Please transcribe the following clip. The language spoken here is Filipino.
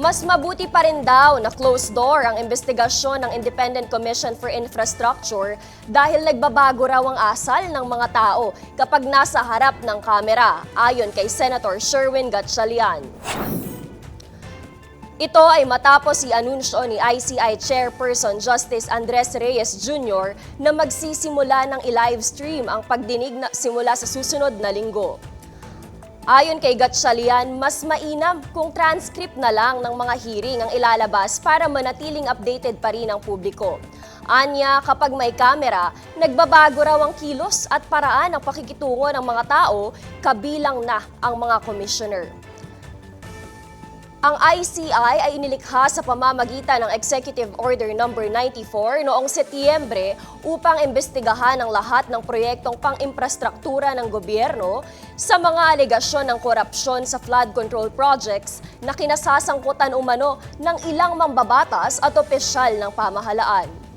Mas mabuti pa rin daw na closed door ang investigasyon ng Independent Commission for Infrastructure dahil nagbabago raw ang asal ng mga tao kapag nasa harap ng kamera, ayon kay Senator Sherwin Gatchalian. Ito ay matapos i-anunsyo ni ICI Chairperson Justice Andres Reyes Jr. na magsisimula ng i-livestream ang pagdinig na simula sa susunod na linggo. Ayon kay Gatchalian, mas mainam kung transcript na lang ng mga hearing ang ilalabas para manatiling updated pa rin ang publiko. Anya, kapag may kamera, nagbabago raw ang kilos at paraan ng pakikitungo ng mga tao, kabilang na ang mga commissioner. Ang ICI ay inilikha sa pamamagitan ng Executive Order No. 94 noong Setyembre upang imbestigahan ang lahat ng proyektong pang-imprastruktura ng gobyerno sa mga alegasyon ng korupsyon sa flood control projects na kinasasangkutan umano ng ilang mambabatas at opisyal ng pamahalaan.